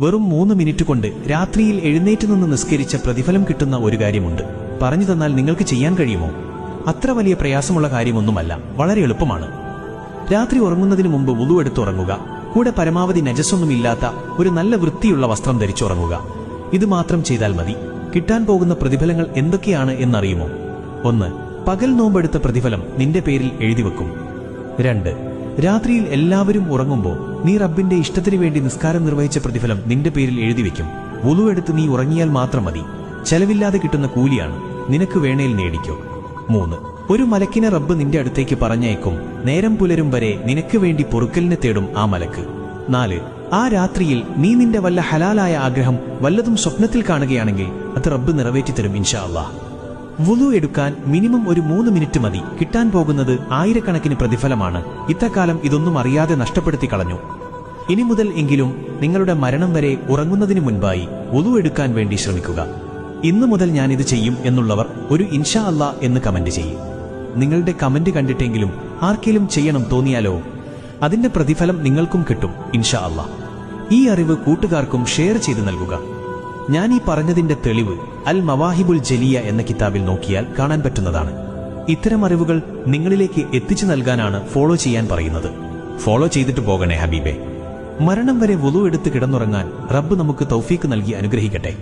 വെറും മൂന്ന് മിനിറ്റ് കൊണ്ട് രാത്രിയിൽ എഴുന്നേറ്റ് നിന്ന് നിസ്കരിച്ച പ്രതിഫലം കിട്ടുന്ന ഒരു കാര്യമുണ്ട്. പറഞ്ഞു തന്നാൽ നിങ്ങൾക്ക് ചെയ്യാൻ കഴിയുമോ? അത്ര വലിയ പ്രയാസമുള്ള കാര്യമൊന്നുമല്ല വളരെ എളുപ്പമാണ്. രാത്രി ഉറങ്ങുന്നതിന് മുമ്പ് ഉളുവെടുത്ത് ഉറങ്ങുക. കൂടെ പരമാവധി നജസ്സൊന്നുമില്ലാത്ത ഒരു നല്ല വൃത്തിയുള്ള വസ്ത്രം ധരിച്ചുറങ്ങുക ഇത് മാത്രം ചെയ്താൽ മതി. കിട്ടാൻ പോകുന്ന പ്രതിഫലങ്ങൾ എന്തൊക്കെയാണ് എന്നറിയുമോ? ഒന്ന് പകൽ നോമ്പെടുത്ത പ്രതിഫലം നിന്റെ പേരിൽ എഴുതി വെക്കും. രണ്ട് രാത്രിയിൽ എല്ലാവരും ഉറങ്ങുമ്പോൾ നീ റബ്ബിന്റെ ഇഷ്ടത്തിന് വേണ്ടി നിസ്കാരം നിർവഹിച്ച പ്രതിഫലം നിന്റെ പേരിൽ എഴുതി വെക്കും വുളുവെടുത്ത് നീ ഉറങ്ങിയാൽ മാത്രം മതി. ചെലവില്ലാതെ കിട്ടുന്ന കൂലിയാണ് നിനക്ക് വേണേൽ നേടിക്കോ. മൂന്ന്. ഒരു മലക്കിനെ റബ്ബ് നിന്റെ അടുത്തേക്ക് പറഞ്ഞയക്കും. നേരം പുലരും വരെ നിനക്ക് വേണ്ടി പൊറുക്കലിനെ തേടും ആ മലക്ക്. നാല്. ആ രാത്രിയിൽ നീ നിന്റെ വല്ല ഹലാലായ ആഗ്രഹം വല്ലതും സ്വപ്നത്തിൽ കാണുകയാണെങ്കിൽ അത് റബ്ബ് നിറവേറ്റിത്തരും ഇൻഷാ അള്ളാഹ്. വുളു എടുക്കാൻ മിനിമം ഒരു മൂന്ന് മിനിറ്റ് മതി. കിട്ടാൻ പോകുന്നത് ആയിരക്കണക്കിന് പ്രതിഫലമാണ്. ഇത്തക്കാലം ഇതൊന്നും അറിയാതെ നഷ്ടപ്പെടുത്തി കളഞ്ഞു. ഇനി മുതൽ എങ്കിലും നിങ്ങളുടെ മരണം വരെ ഉറങ്ങുന്നതിന് മുൻപായി വുളു എടുക്കാൻ വേണ്ടി ശ്രമിക്കുക. ഇന്നു മുതൽ ഞാൻ ഇത് ചെയ്യും എന്നുള്ളവർ ഒരു ഇൻഷാ അല്ല എന്ന് കമന്റ് ചെയ്യും. നിങ്ങളുടെ കമന്റ് കണ്ടിട്ടെങ്കിലും ആർക്കെങ്കിലും ചെയ്യണം തോന്നിയാലോ? അതിന്റെ പ്രതിഫലം നിങ്ങൾക്കും കിട്ടും ഇൻഷാ അല്ല ഈ അറിവ് കൂട്ടുകാർക്കും ഷെയർ ചെയ്ത് നൽകുക. ഞാൻ ഈ പറഞ്ഞതിന്റെ തെളിവ് അൽ മവാഹിബുൽ ജലിയ എന്ന കിതാബിൽ നോക്കിയാൽ കാണാൻ പറ്റുന്നതാണ്. ഇത്തരം അറിവുകൾ നിങ്ങളിലേക്ക് എത്തിച്ചു നൽകാനാണ് ഫോളോ ചെയ്യാൻ പറയുന്നത്. ഫോളോ ചെയ്തിട്ട് പോകണേ ഹബീബെ. മരണം വരെ വുളു എടുത്ത് കിടന്നുറങ്ങാൻ റബ്ബ് നമുക്ക് തൗഫീക്ക് നൽകി അനുഗ്രഹിക്കട്ടെ.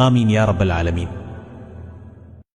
ആമീൻ യാ റബ്ബൽ ആലമീൻ.